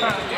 Yeah.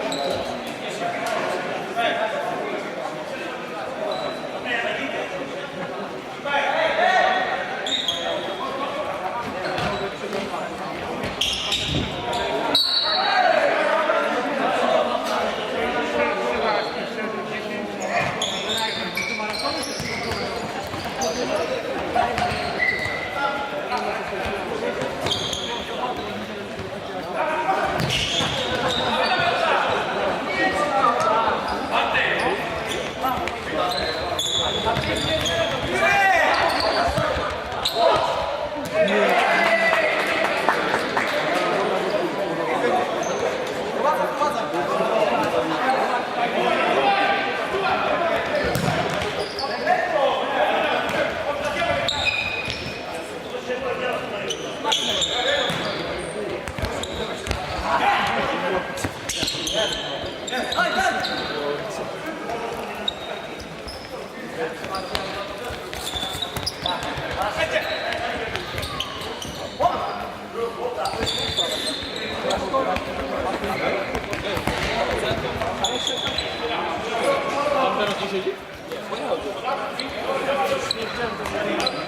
No to chwilę.